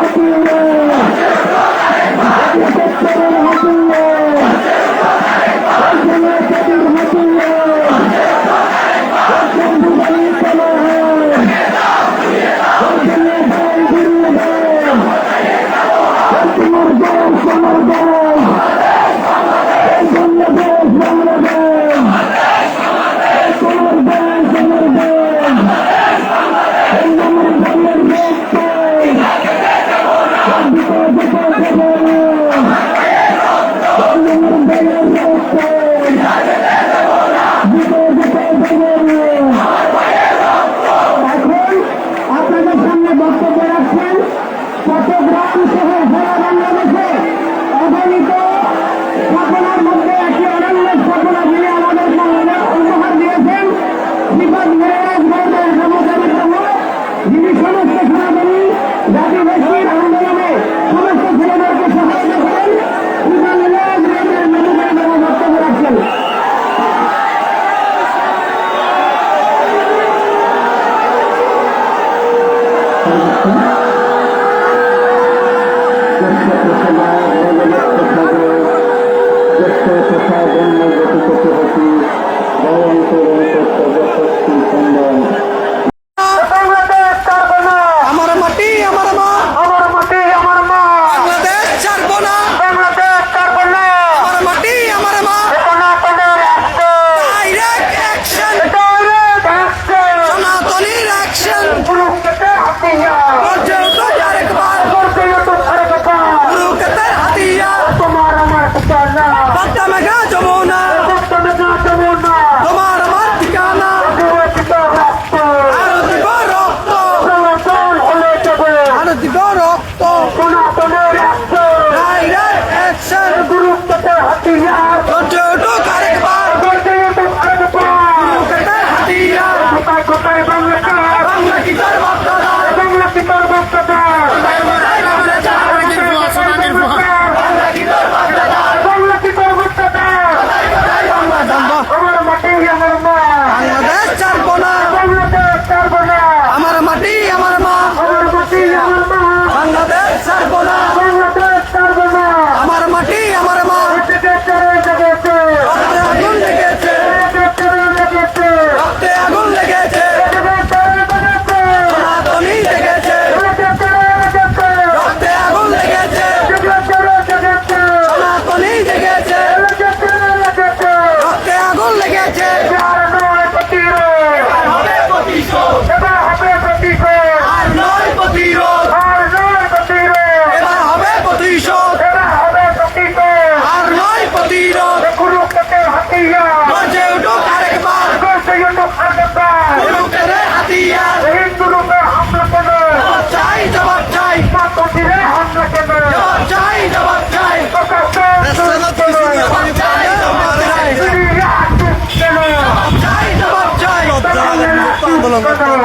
Happy Thank you. কোথায় জন্ম গঠিত হয়েছি জন্ম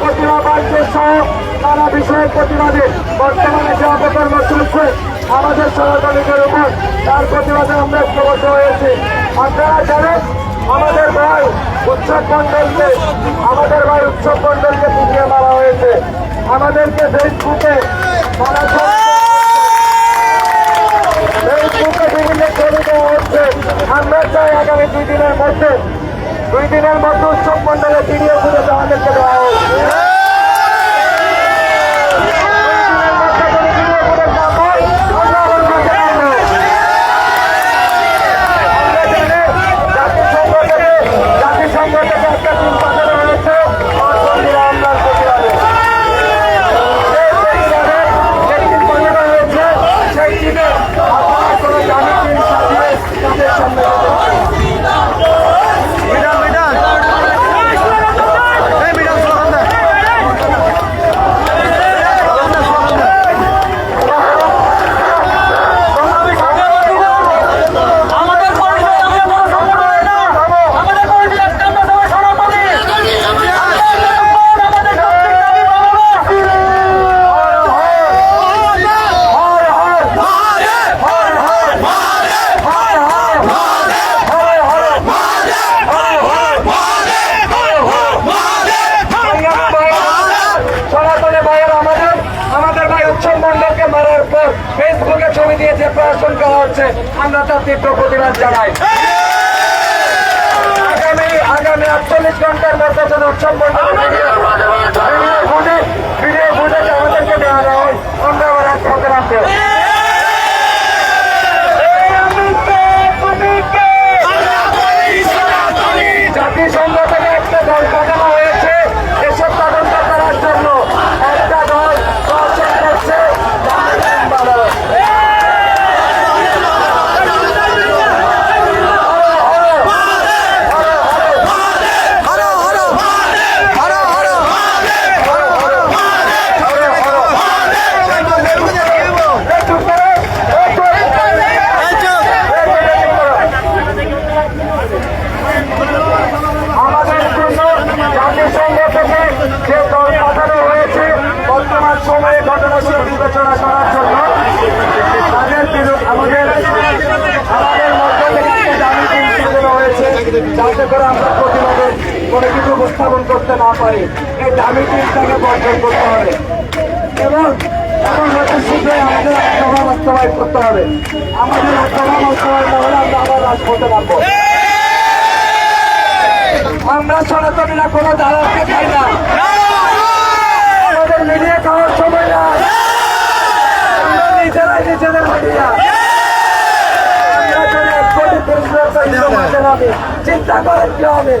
প্রতিমা বাড়ছে সহ নানা বিষয়ের প্রতিবাদে। বর্তমানে যে অপকর্ম চলছে। আমাদের সনাতনীদের উপর তার প্রতিবাদে আমরা ঐক্যবদ্ধ হয়েছি। আপনারা জানেন, আমাদের ভাই উৎসব মন্ডলকে আমাদের ভাই উৎসব মন্ডলকে পিছিয়ে মারা হয়েছে। আমাদেরকে ফেসবুকে ফেসবুকে বিভিন্ন ছবি দেওয়া হচ্ছে। আমরা চাই আগামী দুই দিনের মধ্যে দুই দিনের মধ্যে উৎসব মন্ডলে ভিডিও করে আমাদেরকে দেওয়া হোক জাতিসংঘ থেকে একটা দিন পাঠানো হয়েছে মন্দিরে আমলার প্রতিবাদে সেই প্রতিবাদে একদিন পাঠানো হয়েছে সেই দিনে আপনারা কোনো দামি দিন সাজিয়ে তাদের সামনে যেতে পারেন। মিডাল মিডাল এই মিডাল স্লোগান দে আমাদের পরিচয় আমরা কোনো সময় হয় না আমাদের পরিচয় একটা আমরা সবাই সনাতনী আমাদের শক্তির দাবি পাবো না সনাতনী ভাইয়ের আমাদের আমাদের ভাই উৎসব মন্ডলকে মারার পর ফেসবুকে ছবি দিয়ে যে প্রশাসন করা হচ্ছে আমরা তার তীব্র প্রতিবাদ জানাই। আগামী আগামী আটচল্লিশ ঘণ্টার মধ্যে যেন উৎসব মন্ডল সময়ে ঘটনাগুলো বিবেচনা করার জন্য তাদের আমাদের আমাদের মধ্য থেকে দাবি কিন্তু হয়েছে, যাতে করে আমরা প্রতিবাদে কোনো কিছু উপস্থাপন করতে না পারি। এই দাবি চিন্তাকে বর্জন করতে হবে। এবং হচ্ছে শীঘ্রই আমাদের বাস্তবায়ন করতে হবে। আমাদের আত্মভাব বাস্তবায়ন না হলে আমরা আবার রাজপথে নামবো। আমরা সনাতনীরা কোনো দালালকে খাই না। আমাদের মিলিয়ে খাওয়ার সময় না। আমরা নিজেরাই নিজেদের মিডিয়া চিন্তা করেন কি হবে?